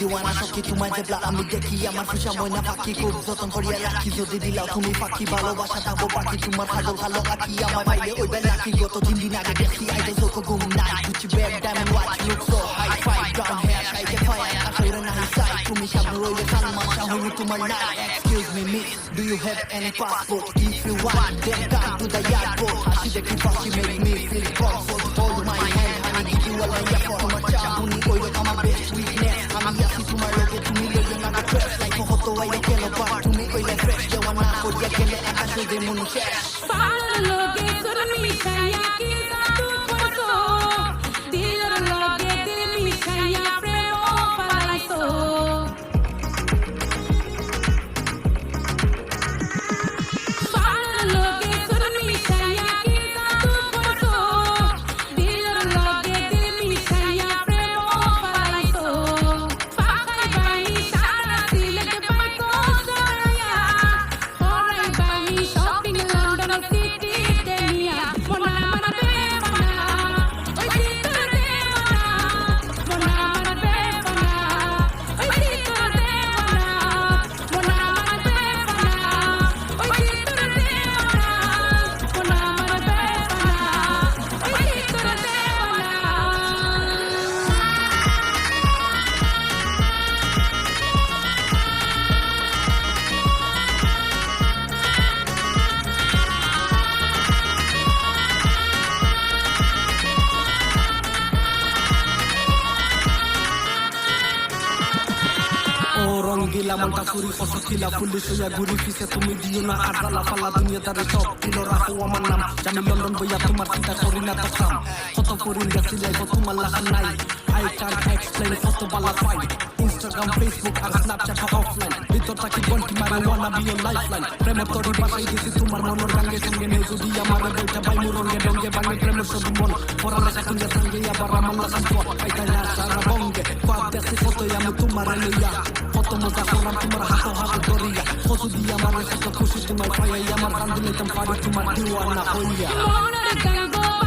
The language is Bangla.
না সখী তোমায় জেবলা আমি দেখি আমার খুশা ময়না পাখি খুব যতন করিয়া রাখি যদি দিলাও তুমি পাখি ভালোবাসা থাকো পাখি তোমার হাজল ভালো আঁকি আমার বাইরে ওই বেলা কি গত তিন দিন আগে দেখি আইতে চোখ ঘুম নাই Gucci bag diamond watch look so hi fi brown hair সাইকে fire আসলে না হিসাই তুমি সামনে রইলে কাল মাসা হইনি তোমার নাই excuse me miss do you have any passport if you want then come to the airport হাসি দেখি পাখি make me feel comfort hold my hand আমি give you all my effort তোমার চাহুনি কইলো আমার বেস্ট উইকনেস আকাশ হইবে মনু শেষ Parlo loge surmi shaya ki tu ও রঙ্গিলা মনটা ফুরি ফসকিলা পুলিশ হইয়া ঘুরি ফিসে তুমি দিও না, আর লালা ফালা দুনিয়া তারে সব। দিল রাখো আমার নাম, জানি লন্ডন বইয়া তোমার চিন্তা করি না তো কাম। কত করিন গেছি লাইফ তোমার লাখা নাই। আই কান এক্সপ্লেন কত বালা পাই। ইনস্টাগ্রাম ফেসবুক আর স্ন্যাপচ্যাট অফলাইন ভিতর থাকি গন্টি মারে ওয়ানা বিও লাইফলাইন প্রেমের তরি বাসাই দিছি তোমার মনের গাঙ্গে সঙ্গে নেই। যদি আমার বইটা বাই মুরঙ্গে ডঙ্গে বাঙে প্রেমের সব মন। পড়ালেখা তুঙ্গে সঙ্গে আবার আমার লাগান পর না সারা বঙ্গে। পাপ দেখছি কতই আমি তোমার লইয়া तो मजाक मार तुम्हारा हाथों हाथ गोरिया खोज दिया मारे सब कोशिश तुम्हारी पाया या मर रांधने तुम पारी तुम्हारी दीवाना होइया